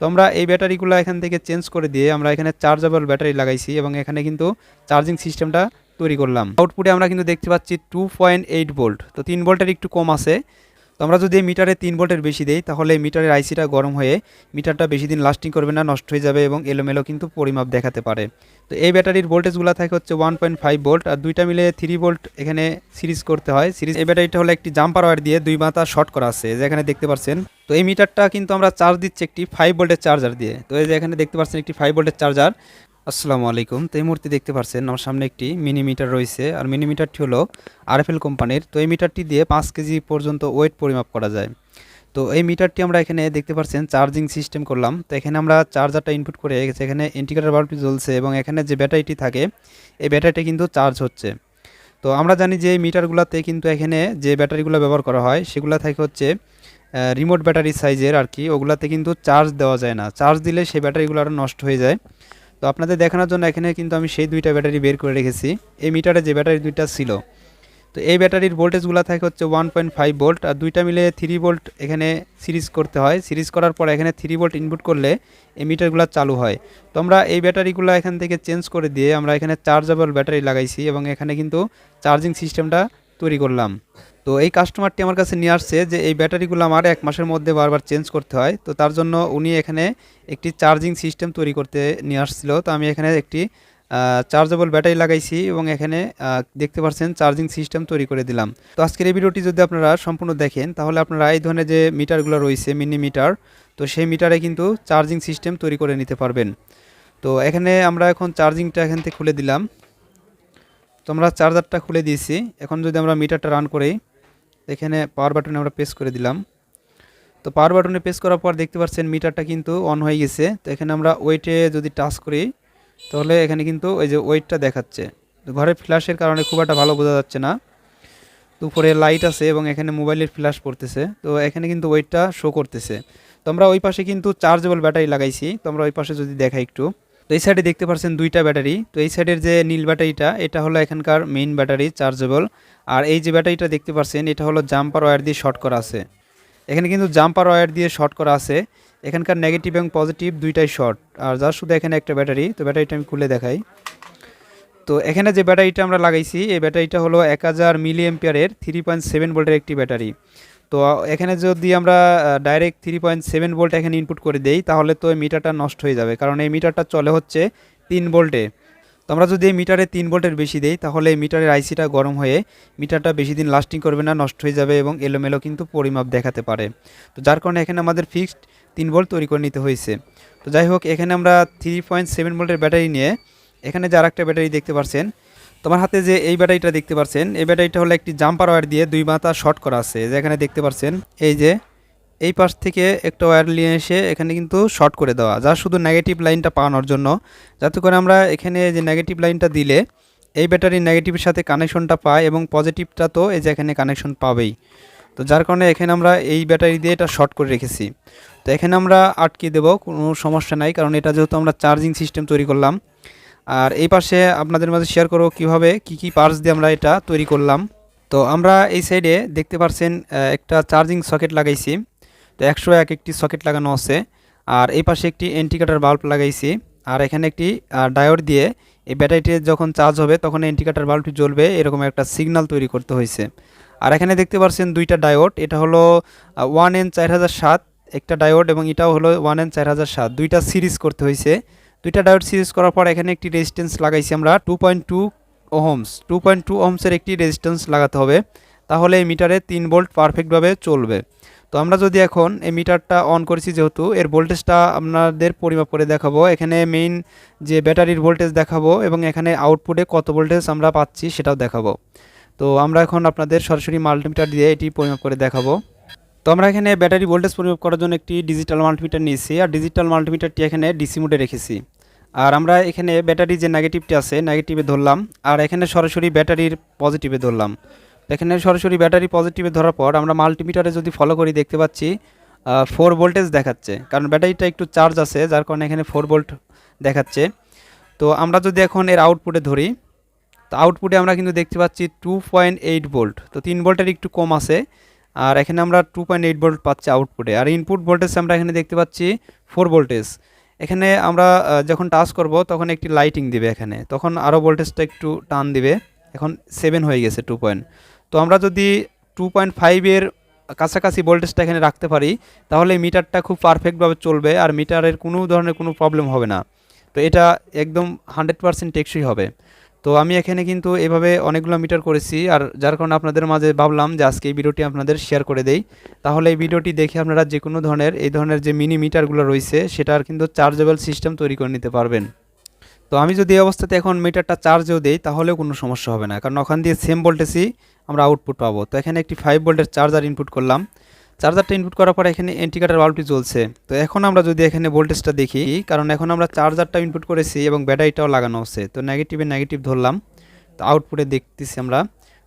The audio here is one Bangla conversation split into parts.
তো আমরা এই ব্যাটারিগুলো এখান থেকে চেঞ্জ করে দিয়ে আমরা এখানে চার্জেবল ব্যাটারি লাগাইছি এবং এখানে কিন্তু চার্জিং সিস্টেমটা তৈরি করলাম। আউটপুটে আমরা কিন্তু দেখতে পাচ্ছি টু পয়েন্ট এইট ভোল্ট তো তিন ভোল্টের একটু কম আছে। তো আমরা যদি মিটারে তিন ভোল্টের বেশি দেই, তাহলে এই মিটারের আইসিটা গরম হয়ে মিটারটা বেশি দিন লাস্টিং করবে না, নষ্ট হয়ে যাবে এবং এলোমেলো কিন্তু পরিমাপ দেখাতে পারে। তো এই ব্যাটারির ভোল্টেজগুলো থাকে হচ্ছে ওয়ান পয়েন্ট ফাইভ ভোল্ট আর দুইটা মিলে থ্রি ভোল্ট এখানে সিরিজ করতে হয়। সিরিজ এই ব্যাটারিটা হলো একটি জাম্পার ওয়্যার দিয়ে দুই মাথা শর্ট করা আছে যেখানে দেখতে পাচ্ছেন। তো এই মিটারটা কিন্তু আমরা চার্জ দিচ্ছি একটি ফাইভ ভোল্টের চার্জার দিয়ে। তো এই যে এখানে দেখতে পাচ্ছেন একটি ফাইভ ভোল্টের চার্জার আসসালামু আলাইকুম। তো এই মুহূর্তে দেখতে পাচ্ছেন আমার সামনে একটি মিনি মিটার রয়েছে। আর মিনি মিটারটি হলো আরএফএল কোম্পানির। তো এই মিটারটি দিয়ে পাঁচ কেজি পর্যন্ত ওয়েট পরিমাপ করা যায়। তো এই মিটারটি আমরা এখানে দেখতে পাচ্ছেন চার্জিং সিস্টেম করলাম। তো এখানে আমরা চার্জারটা ইনপুট করে এখানে ইন্ডিকেটার বাল্বটি জ্বলছে এবং এখানে যে ব্যাটারিটি থাকে, এই ব্যাটারিটি কিন্তু চার্জ হচ্ছে। তো আমরা জানি যে এই মিটারগুলোতে কিন্তু এখানে যে ব্যাটারিগুলো ব্যবহার করা হয়, সেগুলো থাকে হচ্ছে রিমোট ব্যাটারি সাইজের আর কি। ওগুলাতে কিন্তু চার্জ দেওয়া যায় না। চার্জ দিলে সেই ব্যাটারিগুলো আরও নষ্ট হয়ে যায়। তো আপনাদের দেখানোর জন্য এখানে কিন্তু আমি সেই দুইটা ব্যাটারি বের করে রেখেছি। এই মিটারে যে ব্যাটারি দুইটা ছিল, তো এই ব্যাটারির ভোল্টেজগুলো থাকে হচ্ছে ওয়ান পয়েন্ট ফাইভ ভোল্ট আর দুইটা মিলে থ্রি ভোল্ট এখানে সিরিজ করতে হয়। সিরিজ করার পর এখানে থ্রি ভোল্ট ইনপুট করলে এই মিটারগুলো চালু হয়। তো আমরা এই ব্যাটারিগুলো এখান থেকে চেঞ্জ করে দিয়ে আমরা এখানে চার্জেবল ব্যাটারি লাগাইছি এবং এখানে কিন্তু চার্জিং সিস্টেমটা তৈরি করলাম। তো এই কাস্টমারটি আমার কাছে নিয়ে আসছে যে এই ব্যাটারিগুলো আমার এক মাসের মধ্যে বারবার চেঞ্জ করতে হয়। তো তার জন্য উনি এখানে একটি চার্জিং সিস্টেম তৈরি করতে নিয়ে আসছিল। তো আমি এখানে একটি চার্জেবল ব্যাটারি লাগাইছি এবং এখানে দেখতে পাচ্ছেন চার্জিং সিস্টেম তৈরি করে দিলাম। তো আজকের এই ভিডিওটি যদি আপনারা সম্পূর্ণ দেখেন, তাহলে আপনারা এই ধরনের যে মিটারগুলো রয়েছে মিনি মিটার তো সেই মিটারে কিন্তু চার্জিং সিস্টেম তৈরি করে নিতে পারবেন। তো এখানে আমরা এখন চার্জিংটা এখান থেকে খুলে দিলাম। তো আমরা চার্জারটা খুলে দিয়েছি। এখন যদি আমরা মিটারটা রান করি এখানে পাওয়ার বাটনে আমরা প্রেস করে দিলাম। তো পাওয়ার বাটনে প্রেস করার পর দেখতে পাচ্ছেন মিটারটা কিন্তু অন হয়ে গেছে। তো এখানে আমরা ওয়েটে যদি টাচ করি, তাহলে এখানে কিন্তু ওই যে ওয়েটটা দেখাচ্ছে। তো ঘরের ফ্ল্যাশের কারণে খুব একটা ভালো বোঝা যাচ্ছে না। উপরে লাইট আছে এবং এখানে মোবাইলের ফ্ল্যাশ পড়তেছে। তো এখানে কিন্তু ওয়েটটা শো করতেছে। তো আমরা ওই পাশে কিন্তু চার্জেবল ব্যাটারি লাগাইছি। তো আমরা ওই পাশে যদি দেখাই একটু। তো এই সাইডে দেখতে পাচ্ছেন দুইটা ব্যাটারি। তো এই সাইডের যে নীল ব্যাটারিটা, এটা হলো এখানকার মেইন ব্যাটারি চার্জেবল আর এই যে ব্যাটারিটা দেখতে পাচ্ছেন এটা হলো জাম্পার ওয়্যার দিয়ে শর্ট করা আছে। এখানে কিন্তু জাম্পার ওয়্যার দিয়ে শর্ট করা আছে। এখানকার নেগেটিভ এবং পজিটিভ দুইটাই শর্ট আর যার শুধু এখানে একটা ব্যাটারি, তো ব্যাটারিটা আমি খুলে দেখাই। তো এখানে যে ব্যাটারিটা আমরা লাগাইছি, এই ব্যাটারিটা হলো এক হাজার মিলি এম্পিয়ারের থ্রি পয়েন্ট সেভেন ভোল্টের একটি ব্যাটারি। তো এখানে যদি আমরা direct three point seven volt এখানে ইনপুট করে দেই, তাহলে তো এই মিটারটা নষ্ট হয়ে যাবে। কারণ এই মিটারটা চলে হচ্ছে তিন ভোল্টে তো আমরা যদি এই মিটারে তিন ভোল্টের বেশি দেই, তাহলে এই মিটারের আইসিটা গরম হয়ে মিটারটা বেশি দিন লাস্টিং করবে না, নষ্ট হয়ে যাবে এবং এলোমেলো কিন্তু পরিমাপ দেখাতে পারে। তো যার কারণে এখানে আমাদের ফিক্সড তিন ভোল্ট তৈরি করে নিতে হয়েছে। তো যাই হোক, এখানে আমরা থ্রি পয়েন্ট সেভেন ভোল্টের ব্যাটারি নিয়ে, এখানে যে আরেকটা ব্যাটারি দেখতে পাচ্ছেন তোমার হাতে যে এই ব্যাটারিটা দেখতে পাচ্ছেন এই ব্যাটারিটা হলো একটি জাম্পার ওয়্যার দিয়ে দুই মাথা শর্ট করা আছে। যেখানে দেখতে পাচ্ছেন এই যে এই পাশ থেকে একটা ওয়্যার নিয়ে এসে এখানে কিন্তু শর্ট করে দেওয়া, যা শুধু নেগেটিভ লাইনটা পাওয়ানোর জন্য। যাতে করে আমরা এখানে যে নেগেটিভ লাইনটা দিলে, এই ব্যাটারির নেগেটিভের সাথে কানেকশনটা পায় এবং পজিটিভটা তো এই যে এখানে কানেকশন পাবেই। তো যার কারণে এখানে আমরা এই ব্যাটারি দিয়ে এটা শর্ট করে রেখেছি। তো এখানে আমরা আটকে দেবো, কোনো সমস্যা নাই, কারণ এটা যেহেতু আমরা চার্জিং সিস্টেম তৈরি করলাম আর এই পাশে আপনাদের মাঝে শেয়ার করব কীভাবে কি কি পার্টস দিয়ে আমরা এটা তৈরি করলাম। তো আমরা এই সাইডে দেখতে পাচ্ছেন একটা চার্জিং সকেট লাগাইছি। তো একশো এক একটি সকেট লাগানো আছে। আর এই পাশে একটি এন্টিকাটার বাল্ব লাগাইছি। আর এখানে একটি ডায়োড দিয়ে এই ব্যাটারিটি যখন চার্জ হবে, তখন এন্টিকাটার বাল্বটি জ্বলবে, এরকম একটা সিগন্যাল তৈরি করতে হয়েছে। আর এখানে দেখতে পাচ্ছেন দুইটা ডায়োড এটা হলো ওয়ান এন চার হাজার সাত, একটা ডায়োড এবং এটাও হলো ওয়ান এন চার হাজার সাত। দুইটা সিরিজ করতে হয়েছে। দুইটা ডায়োড সিরিজ করার পর এখানে একটি রেজিস্ট্যান্স লাগাইছি আমরা two point two ohms two point two ওহমসের একটি রেজিস্ট্যান্স লাগাতে হবে। তাহলে এই মিটারে তিন ভোল্ট পারফেক্টভাবে চলবে। তো আমরা যদি এখন এই মিটারটা অন করেছি যেহেতু, এর ভোল্টেজটা আপনাদের পরিমাপ করে দেখাবো। এখানে মেইন যে ব্যাটারির ভোল্টেজ দেখাবো এবং এখানে আউটপুটে কত ভোল্টেজ আমরা পাচ্ছি সেটাও দেখাবো। তো আমরা এখন আপনাদের সরাসরি মাল্টিমিটার দিয়ে এটি পরিমাপ করে দেখাবো। তো আমরা এখানে ব্যাটারি ভোল্টেজ পরিমাপ করার জন্য একটি ডিজিটাল মাল্টিমিটার নিয়েছি। আর ডিজিটাল মাল্টিমিটারটি এখানে ডিসি মোডে রেখেছি। আর আমরা এখানে ব্যাটারি যে নেগেটিভটি আছে নেগেটিভে ধরলাম, আর এখানে সরাসরি ব্যাটারির পজিটিভে ধরলাম। এখানে সরাসরি ব্যাটারি পজিটিভে ধরার পর আমরা মাল্টিমিটারে যদি ফলো করি, দেখতে পাচ্ছি ফোর ভোল্টেজ দেখাচ্ছে। কারণ ব্যাটারিটা একটু চার্জ আছে, যার কারণে এখানে ফোর ভোল্ট দেখাচ্ছে। তো আমরা যদি এখন এর আউটপুটে ধরি, তো আউটপুটে আমরা কিন্তু দেখতে পাচ্ছি টু পয়েন্ট এইট ভোল্ট তো তিন ভোল্টের একটু কম আছে, আর এখানে আমরা টু পয়েন্ট এইট ভোল্ট পাচ্ছি আউটপুটে আর ইনপুট ভোল্টেজ আমরা এখানে দেখতে পাচ্ছি ফোর ভোল্টেজ এখানে আমরা যখন টাচ করব, তখন একটি লাইটিং দিবে এখানে। তখন আরও ভোল্টেজটা একটু টান দিবে। এখন সেভেন হয়ে গেছে টু পয়েন্ট তো আমরা যদি টু পয়েন্ট ফাইভের কাছাকাছি ভোল্টেজটা এখানে রাখতে পারি, তাহলে মিটারটা খুব পারফেক্টভাবে চলবে আর মিটারের কোনো ধরনের কোনো প্রবলেম হবে না। তো এটা একদম হান্ড্রেড পারসেন্ট টেকসই হবে। তো আমি এখানে কিন্তু এভাবে অনেকগুলো মিটার করেছি আর যার কারণে আপনাদের মাঝে ভাবলাম যে আজকে এই ভিডিওটি আপনাদের শেয়ার করে দেই। তাহলে এই ভিডিওটি দেখে আপনারা যে কোনো ধরনের, এই ধরনের যে মিনি মিটারগুলো রয়েছে, সেটার কিন্তু চার্জেবল সিস্টেম তৈরি করে নিতে পারবেন। তো আমি যদি এই অবস্থাতে এখন মিটারটা চার্জেও দেই, তাহলেও কোনো সমস্যা হবে না। কারণ ওখান দিয়ে সেম ভোল্টেজই আমরা আউটপুট পাবো। তো এখানে একটি ফাইভ ভোল্টের চার্জার ইনপুট করলাম। চার্জারটা ইনপুট করার পর এখানে ইন্ডিকেটার বাল্বটি জ্বলছে। তো এখন আমরা যদি এখানে ভোল্টেজটা দেখি, কারণ এখন আমরা চার্জারটা ইনপুট করেছি এবং ব্যাটারিটাও লাগানো হচ্ছে। তো নেগেটিভে নেগেটিভ ধরলাম, তো আউটপুটে দেখতেছি আমরা।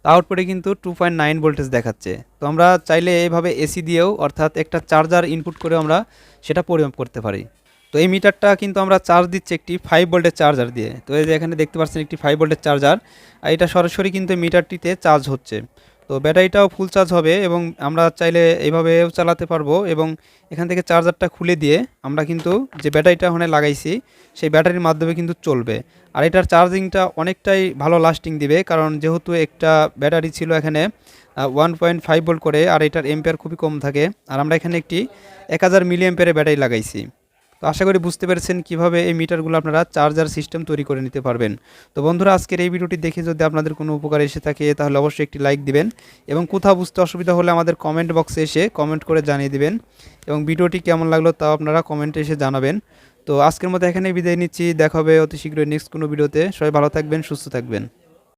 আউটপুটে কিন্তু টু পয়েন্ট নাইন ভোল্টেজ দেখাচ্ছে। তো আমরা চাইলে এইভাবে এসি দিয়েও অর্থাৎ একটা চার্জার ইনপুট করে আমরা সেটা পরিমাপ করতে পারি। তো এই মিটারটা কিন্তু আমরা চার্জ দিচ্ছি একটি ফাইভ ভোল্টের চার্জার দিয়ে। তো এই যে এখানে দেখতে পাচ্ছেন একটি ফাইভ ভোল্টের চার্জার আর এটা সরাসরি কিন্তু মিটারটিতে চার্জ হচ্ছে। তো ব্যাটারিটাও ফুল চার্জ হবে এবং আমরা চাইলে এইভাবেও চালাতে পারব এবং এখান থেকে চার্জারটা খুলে দিয়ে আমরা কিন্তু যে ব্যাটারিটা ওখানে লাগাইছি, সেই ব্যাটারির মাধ্যমে কিন্তু চলবে। আর এটার চার্জিংটা অনেকটাই ভালো লাস্টিং দিবে কারণ যেহেতু একটা ব্যাটারি ছিল এখানে ওয়ান পয়েন্ট ফাইভ ভোল্ট করে আর এটার এম্পেয়ার খুবই কম থাকে। আর আমরা এখানে একটি এক হাজার মিলি এম্পিয়ারের ব্যাটারি লাগাইছি। তো আশা করি বুঝতে পেরেছেন কীভাবে এই মিটারগুলো আপনারা চার্জার সিস্টেম তৈরি করে নিতে পারবেন। তো বন্ধুরা, আজকের এই ভিডিওটি দেখে যদি আপনাদের কোনো উপকার এসে থাকে, তাহলে অবশ্যই একটি লাইক দিবেন এবং কোথাও বুঝতে অসুবিধা হলে আমাদের কমেন্ট বক্সে এসে কমেন্ট করে জানিয়ে দিবেন এবং ভিডিওটি কেমন লাগল তাও আপনারা কমেন্টে এসে জানাবেন। তো আজকের মতো এখানে বিদায় নিচ্ছি, দেখা হবে অতি শীঘ্রই নেক্সট কোনো ভিডিওতে। সবাই ভালো থাকবেন, সুস্থ থাকবেন।